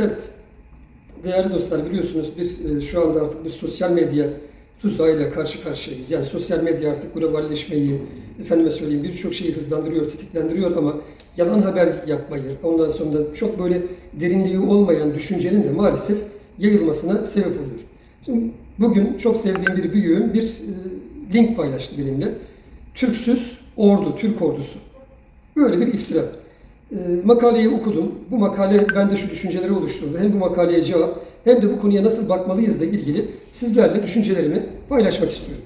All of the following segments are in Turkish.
Evet. Değerli dostlar biliyorsunuz bir e, şu anda artık bir sosyal medya tuzağıyla karşı karşıyayız. Yani sosyal medya artık globalleşmeyi, efendime söyleyeyim birçok şeyi hızlandırıyor, tetiklendiriyor ama yalan haber yapmayı, ondan sonra çok böyle derinliği olmayan düşüncenin de maalesef yayılmasına sebep oluyor. Şimdi bugün çok sevdiğim bir büyüğüm bir e, link paylaştı benimle. Türksüz ordu, Türk ordusu. Böyle bir iftira. E, makaleyi okudum. Bu makale bende şu düşünceleri oluşturdu. Hem bu makaleye cevap hem de bu konuya nasıl bakmalıyız ile ilgili sizlerle düşüncelerimi paylaşmak istiyorum.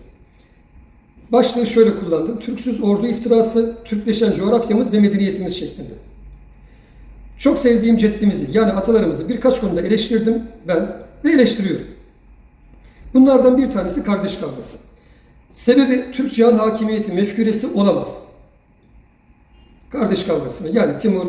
Başlığı şöyle kullandım. Türksüz ordu iftirası, Türkleşen coğrafyamız ve medeniyetimiz şeklinde. Çok sevdiğim ceddimizi yani atalarımızı birkaç konuda eleştirdim ben ve eleştiriyorum. Bunlardan bir tanesi kardeş kavgası. Sebebi Türk cihan hakimiyeti mefküresi olamaz. Kardeş kavgasını yani Timur,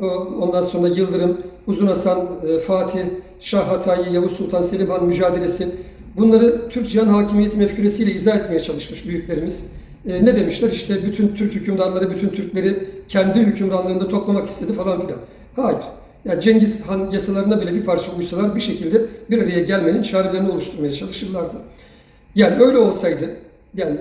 e, ondan sonra Yıldırım, Uzun Hasan, e, Fatih, Şah Hatayi, Yavuz Sultan Selim Han mücadelesi bunları Türk cihan hakimiyeti mefküresiyle izah etmeye çalışmış büyüklerimiz. E, Ne demişler? İşte bütün Türk hükümdarları, bütün Türkleri kendi hükümranlığında toplamak istedi falan filan. Hayır. Yani Cengiz Han yasalarına bile bir parça uysalar bir şekilde bir araya gelmenin çarelerini oluşturmaya çalışırlardı. Yani öyle olsaydı, yani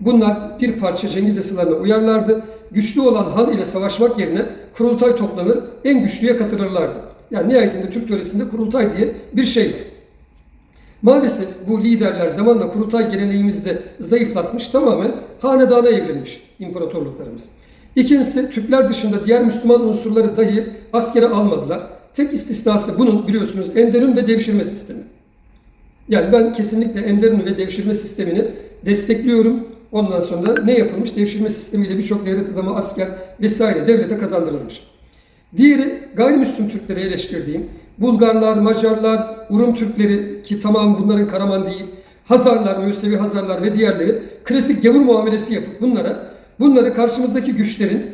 bunlar bir parça Cengiz yasalarına uyarlardı. Güçlü olan Han ile savaşmak yerine kurultay toplanır, en güçlüye katılırlardı. Yani nihayetinde Türk yöresinde kurultay diye bir şey var. Maalesef bu liderler zamanla kurultay geleneğimizi de zayıflatmış, tamamen hanedana evrilmiş imparatorluklarımız. İkincisi, Türkler dışında diğer Müslüman unsurları dahi askere almadılar. Tek istisnası bunun biliyorsunuz Enderun ve devşirme sistemi. Yani ben kesinlikle Enderun ve devşirme sistemini destekliyorum. Ondan sonra ne yapılmış? Devşirme sistemiyle birçok devlet adamı, asker vesaire devlete kazandırılmış. Diğeri gayrimüslim Türkleri eleştirdiğim Bulgarlar, Macarlar, Urum Türkleri ki tamam bunların Karaman değil, Hazarlar, Müsevi Hazarlar ve diğerleri klasik gavur muamelesi yapıp bunlara bunları karşımızdaki güçlerin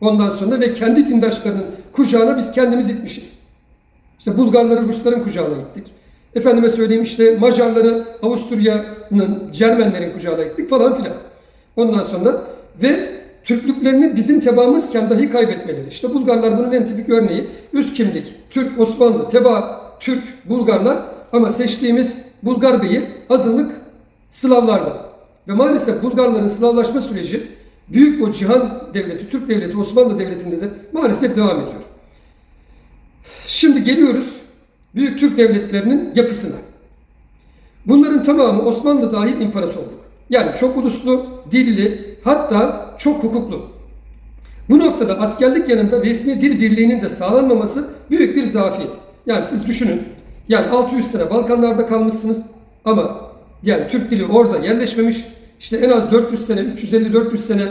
ondan sonra ve kendi dindaşlarının kucağına biz kendimiz itmişiz. İşte Bulgarları Rusların kucağına ittik. Efendime söyleyeyim işte Macarları Avusturya'nın, Cermenlerin kucağına ittik falan filan. Ondan sonra ve Türklüklerini bizim tebaamızken dahi kaybetmeleri. İşte Bulgarlar bunun en tipik örneği. Üst kimlik, Türk, Osmanlı, teba, Türk, Bulgarlar ama seçtiğimiz Bulgar beyi azınlık Slavlardan. Ve maalesef Bulgarların Slavlaşma süreci büyük o cihan devleti, Türk devleti, Osmanlı devletinde de maalesef devam ediyor. Şimdi geliyoruz büyük Türk devletlerinin yapısına. Bunların tamamı Osmanlı dahil imparatorluk. Yani çok uluslu, dilli, hatta çok hukuklu. Bu noktada askerlik yanında resmi dil birliğinin de sağlanmaması büyük bir zafiyet. Yani siz düşünün, yani 600 sene Balkanlarda kalmışsınız ama yani Türk dili orada yerleşmemiş. İşte en az 400 sene, 350-400 sene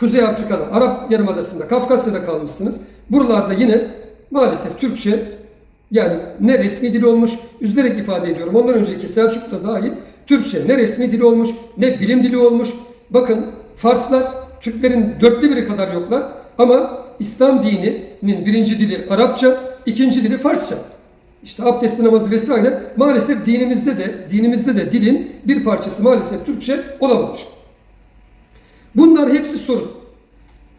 Kuzey Afrika'da, Arap Yarımadası'nda, Kafkasya'da kalmışsınız. Buralarda yine maalesef Türkçe yani ne resmi dil olmuş, üzülerek ifade ediyorum. Ondan önceki Selçuklu'da dahil Türkçe ne resmi dili olmuş, ne bilim dili olmuş. Bakın Farslar Türklerin dörtte biri kadar yoklar ama İslam dininin birinci dili Arapça, ikinci dili Farsça. İşte abdest namazı vesaire maalesef dinimizde de dinimizde de dilin bir parçası maalesef Türkçe olamamış. Bunlar hepsi sorun.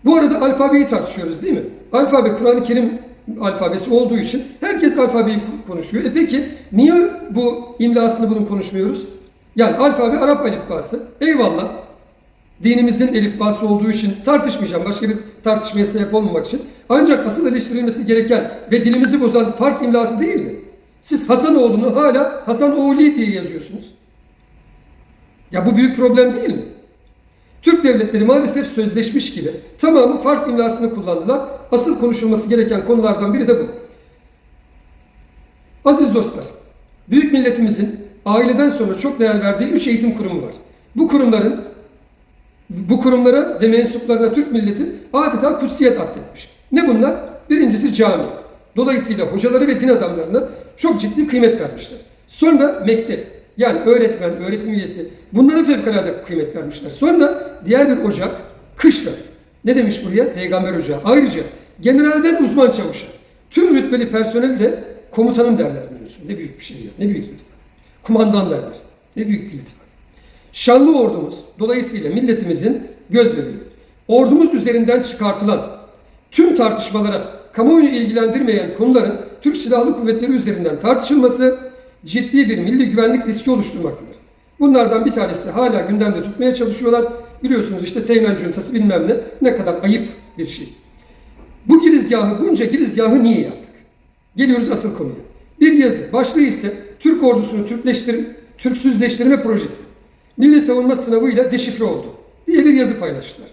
Bu arada alfabeyi tartışıyoruz değil mi? Alfabe Kur'an-ı Kerim alfabesi olduğu için herkes alfabeyi konuşuyor. E peki niye bu imlasını bunun konuşmuyoruz? Yani alfabe Arap alifbası. Eyvallah. Dinimizin elifbası olduğu için tartışmayacağım. Başka bir tartışmaya sebep olmamak için. Ancak asıl eleştirilmesi gereken ve dilimizi bozan Fars imlası değil mi? Siz Hasanoğlu'nu hala Hasan Oğlu diye yazıyorsunuz. Ya bu büyük problem değil mi? Türk devletleri maalesef sözleşmiş gibi tamamı Fars imlasını kullandılar. Asıl konuşulması gereken konulardan biri de bu. Aziz dostlar, büyük milletimizin aileden sonra çok değer verdiği üç eğitim kurumu var. Bu kurumların bu kurumlara ve mensuplarına Türk milleti adeta kutsiyet atletmiş. Ne bunlar? Birincisi cami. Dolayısıyla hocaları ve din adamlarına çok ciddi kıymet vermişler. Sonra mektep. Yani öğretmen, öğretim üyesi. Bunlara fevkalade kıymet vermişler. Sonra diğer bir ocak, kışla. Ne demiş buraya? Peygamber ocağı. Ayrıca generalden uzman çavuşa. Tüm rütbeli personel de komutanım derler biliyorsun. Ne büyük bir şey ya. Ne büyük iltifat. Kumandan derler. Ne büyük bir iltifat. Şanlı ordumuz dolayısıyla milletimizin göz bebeği. Ordumuz üzerinden çıkartılan tüm tartışmalara kamuoyunu ilgilendirmeyen konuların Türk Silahlı Kuvvetleri üzerinden tartışılması ciddi bir milli güvenlik riski oluşturmaktadır. Bunlardan bir tanesi hala gündemde tutmaya çalışıyorlar. Biliyorsunuz işte Teğmen Cuntası bilmem ne ne kadar ayıp bir şey. Bu girizgahı, bunca girizgahı niye yaptık? Geliyoruz asıl konuya. Bir yazı, başlığı ise Türk ordusunu Türkleştir, Türksüzleştirme projesi. Milli savunma sınavıyla deşifre oldu diye bir yazı paylaştılar.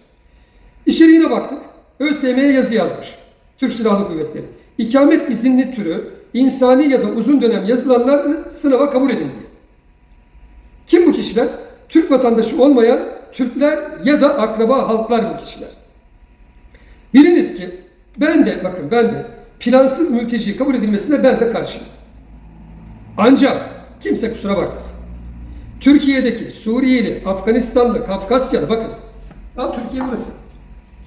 İçeriğine baktık. ÖSYM'ye yazı yazmış. Türk Silahlı Kuvvetleri. İkamet izinli türü insani ya da uzun dönem yazılanlar sınava kabul edin diye. Kim bu kişiler? Türk vatandaşı olmayan Türkler ya da akraba halklar bu kişiler. Biliniz ki ben de bakın ben de plansız mülteci kabul edilmesine ben de karşıyım. Ancak kimse kusura bakmasın. Türkiye'deki Suriyeli, Afganistanlı, Kafkasyalı bakın. Al Türkiye burası.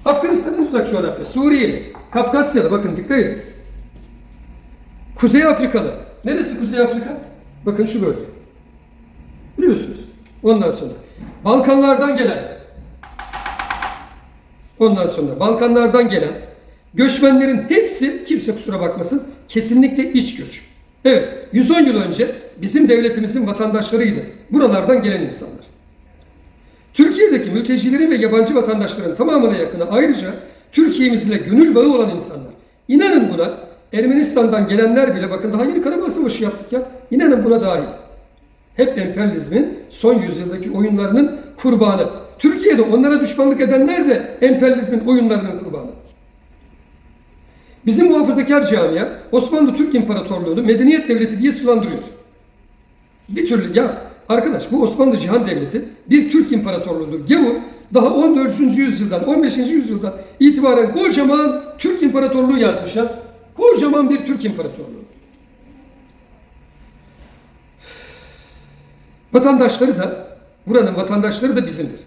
Afganistan'ın uzak coğrafya. Suriyeli, Kafkasyalı bakın dikkat edin. Kuzey Afrikalı. Neresi Kuzey Afrika? Bakın şu bölge. Biliyorsunuz. Ondan sonra Balkanlardan gelen Ondan sonra Balkanlardan gelen göçmenlerin hepsi kimse kusura bakmasın kesinlikle iç göç. Evet 110 yıl önce bizim devletimizin vatandaşlarıydı. Buralardan gelen insanlar. Türkiye'deki mültecilerin ve yabancı vatandaşların tamamına yakını ayrıca Türkiye'mizle gönül bağı olan insanlar. İnanın buna Ermenistan'dan gelenler bile bakın daha yeni Karabağ Savaşı yaptık ya. İnanın buna dahil. Hep emperyalizmin son yüzyıldaki oyunlarının kurbanı. Türkiye'de onlara düşmanlık edenler de emperyalizmin oyunlarının kurbanı. Bizim muhafazakar camia Osmanlı Türk İmparatorluğu'nu medeniyet devleti diye sulandırıyor. Bir türlü ya arkadaş bu Osmanlı Cihan Devleti bir Türk İmparatorluğu'dur. Gavur daha 14. yüzyıldan 15. yüzyıldan itibaren kocaman Türk İmparatorluğu yazmış ya. Kocaman bir Türk İmparatorluğu. Vatandaşları da buranın vatandaşları da bizimdir.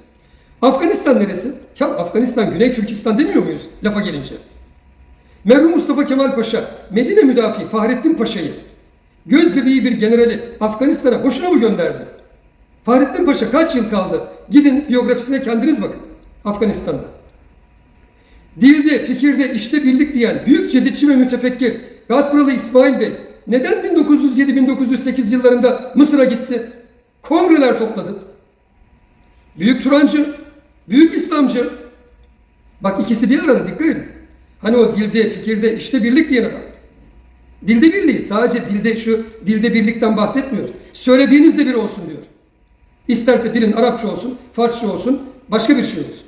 Afganistan neresi? Ya Afganistan Güney Türkistan demiyor muyuz lafa gelince? Merhum Mustafa Kemal Paşa, Medine müdafi Fahrettin Paşa'yı, göz bebeği bir generali Afganistan'a boşuna mı gönderdi? Fahrettin Paşa kaç yıl kaldı? Gidin biyografisine kendiniz bakın Afganistan'da. Dilde, fikirde, işte birlik diyen büyük ceditçi ve mütefekkir Gazparalı İsmail Bey neden 1907-1908 yıllarında Mısır'a gitti? Kongreler topladı. Büyük Turancı, büyük İslamcı. Bak ikisi bir arada dikkat edin. Hani o dilde, fikirde, işte birlik diyen adam. Dilde birliği sadece dilde şu dilde birlikten bahsetmiyor. Söylediğiniz de bir olsun diyor. İsterse dilin Arapça olsun, Farsça olsun, başka bir şey olsun.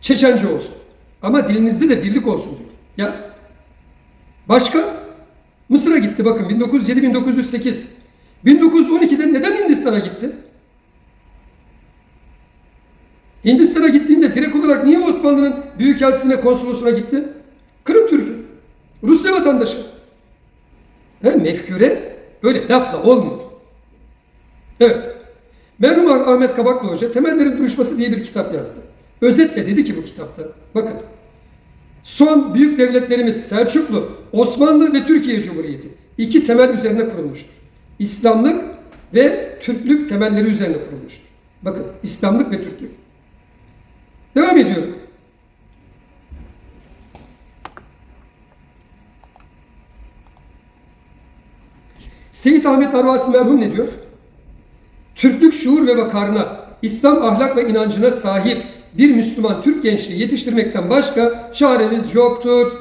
Çeçence olsun. Ama dilinizde de birlik olsun diyor. Ya başka Mısır'a gitti bakın 1907-1908. 1912'de neden Hindistan'a gitti? Hindistan'a gittiğinde direkt olarak niye Osmanlı'nın büyükelçisine, konsolosuna gitti? Kırım Türk'ü. Rusya vatandaşı. He, mefküre öyle lafla olmuyor. Evet. Merhum Ahmet Kabaklı Hoca Temellerin Duruşması diye bir kitap yazdı. Özetle dedi ki bu kitapta, bakın son büyük devletlerimiz Selçuklu, Osmanlı ve Türkiye Cumhuriyeti iki temel üzerine kurulmuştur. İslamlık ve Türklük temelleri üzerine kurulmuştur. Bakın İslamlık ve Türklük. Devam ediyorum. Seyit Ahmet Arvasi merhum ne diyor? Türklük şuur ve vakarına, İslam ahlak ve inancına sahip bir Müslüman Türk gençliği yetiştirmekten başka çaremiz yoktur.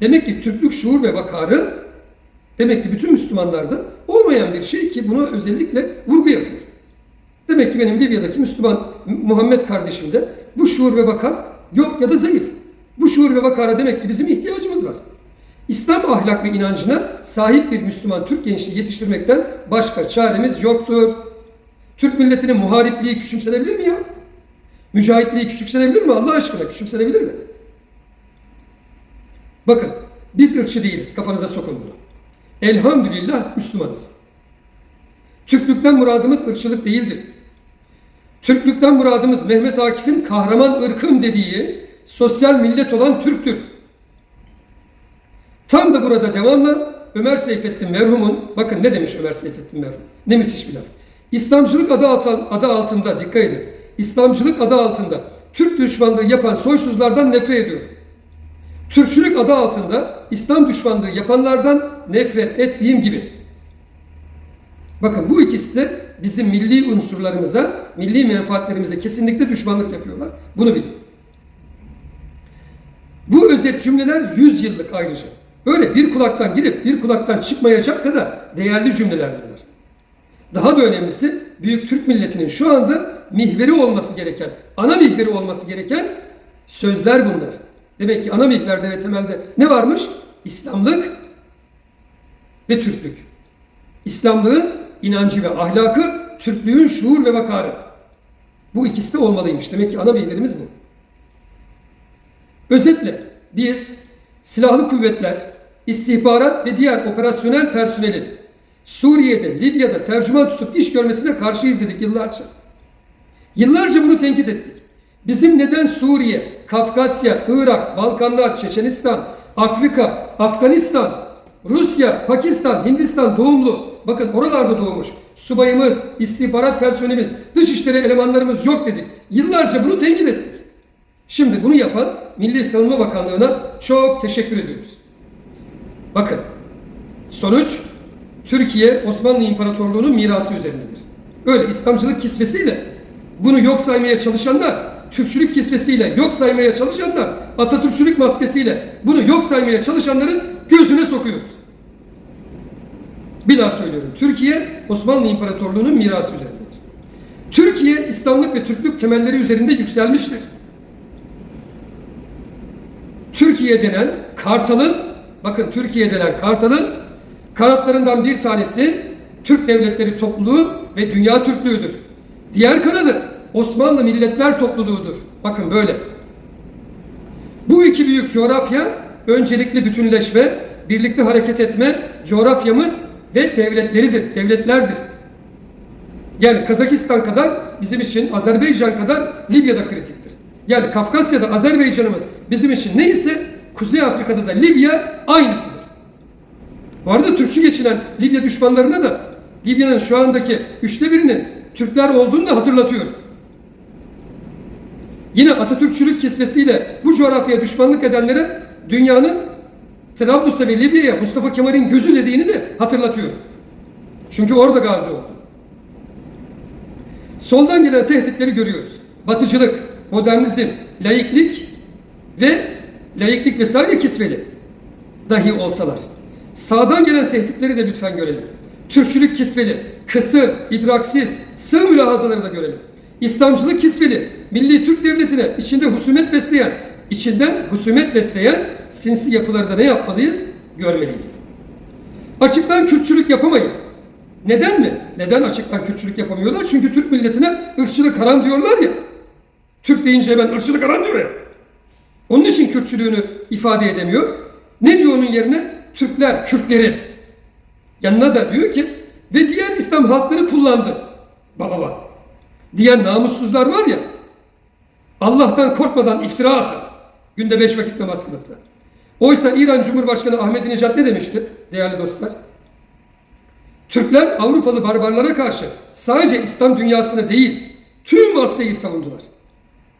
Demek ki Türklük şuur ve vakarı demek ki bütün Müslümanlarda olmayan bir şey ki buna özellikle vurgu yapıyor. Demek ki benim Libya'daki Müslüman Muhammed kardeşimde bu şuur ve vakar yok ya da zayıf. Bu şuur ve vakara demek ki bizim ihtiyacımız var. İslam ahlak ve inancına sahip bir Müslüman Türk gençliği yetiştirmekten başka çaremiz yoktur. Türk milletinin muharipliği küçümsenebilir mi ya? Mücahitliği küçümsenebilir mi Allah aşkına? Küçümsenebilir mi? Bakın biz ırkçı değiliz. Kafanıza sokun bunu. Elhamdülillah Müslümanız. Türklükten muradımız ırkçılık değildir. Türklükten muradımız Mehmet Akif'in kahraman ırkım dediği sosyal millet olan Türktür. Tam da burada devamlı Ömer Seyfettin merhumun, bakın ne demiş Ömer Seyfettin merhum, ne müthiş bir laf. İslamcılık adı, adı altında, dikkat edin, İslamcılık adı altında Türk düşmanlığı yapan soysuzlardan nefret ediyor. Türkçülük adı altında İslam düşmanlığı yapanlardan nefret ettiğim gibi. Bakın bu ikisi de bizim milli unsurlarımıza, milli menfaatlerimize kesinlikle düşmanlık yapıyorlar. Bunu bilin. Bu özet cümleler 100 yıllık ayrıca. Öyle bir kulaktan girip bir kulaktan çıkmayacak kadar değerli cümleler bunlar. Daha da önemlisi büyük Türk milletinin şu anda mihveri olması gereken, ana mihveri olması gereken sözler bunlar. Demek ki ana mihverde ve temelde ne varmış? İslamlık ve Türklük. İslamlığın inancı ve ahlakı, Türklüğün şuur ve vakarı. Bu ikisi de olmalıymış. Demek ki ana mihverimiz bu. Özetle biz silahlı kuvvetler, istihbarat ve diğer operasyonel personelin Suriye'de, Libya'da tercüman tutup iş görmesine karşı izledik yıllarca. Yıllarca bunu tenkit ettik. Bizim neden Suriye, Kafkasya, Irak, Balkanlar, Çeçenistan, Afrika, Afganistan, Rusya, Pakistan, Hindistan doğumlu, bakın oralarda doğmuş, subayımız, istihbarat personelimiz, dışişleri elemanlarımız yok dedik. Yıllarca bunu tenkit ettik. Şimdi bunu yapan Milli Savunma Bakanlığı'na çok teşekkür ediyoruz. Bakın, sonuç Türkiye Osmanlı İmparatorluğu'nun mirası üzerindedir. Öyle İslamcılık kisvesiyle bunu yok saymaya çalışanlar, Türkçülük kisvesiyle yok saymaya çalışanlar, Atatürkçülük maskesiyle bunu yok saymaya çalışanların gözüne sokuyoruz. Bir daha söylüyorum. Türkiye Osmanlı İmparatorluğu'nun mirası üzerindedir. Türkiye İslamlık ve Türklük temelleri üzerinde yükselmiştir. Türkiye denen kartalın, bakın Türkiye denen kartalın kanatlarından bir tanesi Türk Devletleri Topluluğu ve Dünya Türklüğüdür. Diğer kanadı Osmanlı Milletler Topluluğu'dur. Bakın böyle. Bu iki büyük coğrafya öncelikli bütünleşme, birlikte hareket etme coğrafyamız ve devletleridir, devletlerdir. Yani Kazakistan kadar bizim için Azerbaycan kadar Libya'da kritiktir. Yani Kafkasya'da Azerbaycan'ımız bizim için neyse Kuzey Afrika'da da Libya aynısıdır. Bu arada Türkçü geçinen Libya düşmanlarına da Libya'nın şu andaki üçte birinin Türkler olduğunu da hatırlatıyorum. Yine Atatürkçülük kisvesiyle bu coğrafyaya düşmanlık edenlere dünyanın Trablus'a ve Libya'ya Mustafa Kemal'in gözü dediğini de hatırlatıyorum. Çünkü orada gazi oldu. Soldan gelen tehditleri görüyoruz. Batıcılık, modernizm, laiklik ve laiklik vesaire kisveli dahi olsalar. Sağdan gelen tehditleri de lütfen görelim. Türkçülük kisveli, kısır, idraksiz, sığ mülahazaları da görelim. İslamcılık kisveli, Milli Türk Devleti'ne içinde husumet besleyen, içinden husumet besleyen sinsi yapıları da ne yapmalıyız? Görmeliyiz. Açıktan Kürtçülük yapamayın. Neden mi? Neden açıktan Kürtçülük yapamıyorlar? Çünkü Türk milletine ırkçılık haram diyorlar ya. Türk deyince hemen ırkçılık haram diyor ya. Onun için Kürtçülüğünü ifade edemiyor. Ne diyor onun yerine? Türkler, Kürtleri. Yanına da diyor ki ve diğer İslam halkları kullandı. Baba bak. Diyen namussuzlar var ya. Allah'tan korkmadan iftira atın. Günde beş vakit namaz kılıp da. Oysa İran Cumhurbaşkanı Ahmadinejad ne demişti değerli dostlar? Türkler Avrupalı barbarlara karşı sadece İslam dünyasını değil tüm Asya'yı savundular.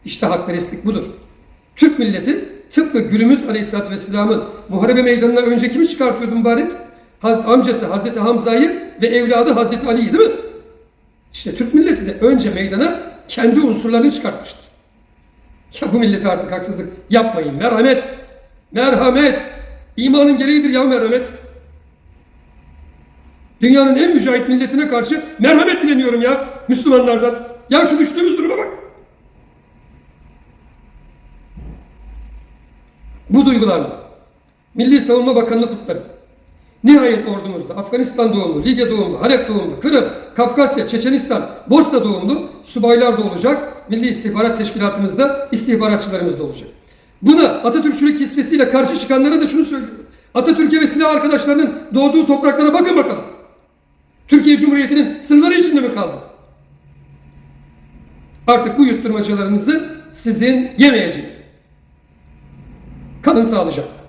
İşte hakperestlik budur. Türk milleti tıpkı Gülümüz Aleyhisselatü Vesselam'ın Muharebe Meydanı'na önce kimi çıkartıyordu mübarek? Haz, amcası Hazreti Hamza'yı ve evladı Hazreti Ali'yi değil mi? İşte Türk milleti de önce meydana kendi unsurlarını çıkartmıştır. Ya bu millete artık haksızlık yapmayın. Merhamet, merhamet. İmanın gereğidir ya merhamet. Dünyanın en mücahit milletine karşı merhamet dileniyorum ya Müslümanlardan. Ya şu düştüğümüz duruma bak. Bu duygularla Milli Savunma Bakanlığı kutlarım. Nihayet ordumuzda Afganistan doğumlu, Libya doğumlu, Halep doğumlu, Kırım, Kafkasya, Çeçenistan, Bosna doğumlu subaylar da olacak. Milli İstihbarat Teşkilatımızda istihbaratçılarımız da olacak. Buna Atatürkçülük kisvesiyle karşı çıkanlara da şunu söylüyorum. Atatürk'e ve silah arkadaşlarının doğduğu topraklara bakın bakalım. Türkiye Cumhuriyeti'nin sınırları içinde mi kaldı? Artık bu yutturmacalarınızı sizin yemeyeceğiz. Kalın sağlıcakla.